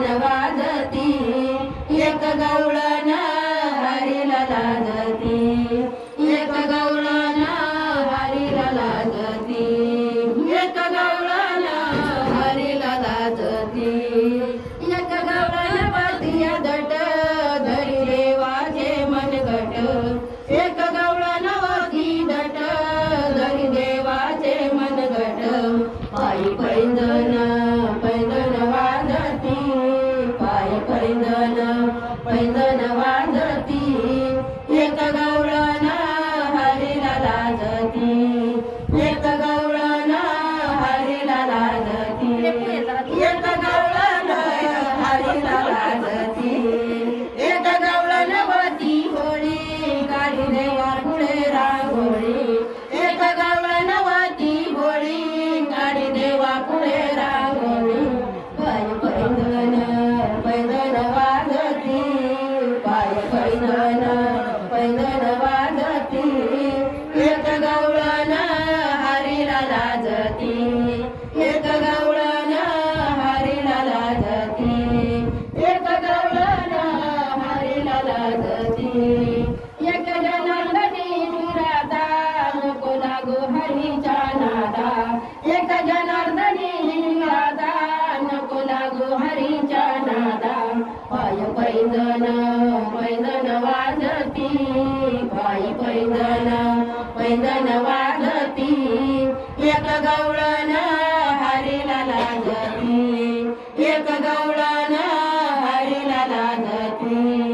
वाजती एक गवळण हरीला लाजती. एक गवळण हरीला लाजती. एक गवळण हरीला लाजती. एक गवळण वातिया दट धरी देवाचे मनगट. एक गवळण वाती दट धरी देवाचे मनगट. पायी पाय पैंजण पैंजण पैंजण वाजती एक गवळण हरीला लाजती. एक गवळण हरीला लाजती. एक गवळण हरीला लाजती. एक जनार्दनी निरादा नको लागो हरीच्या नादा. एक जनार्दनी निरादा नको लागो हरीच्या नादा. पाय पैंजण पैंजण वाजती बाई पैंदण पैंदण वाजती एक गवळण हरीला लाजती एक गवळण हरीला लाजती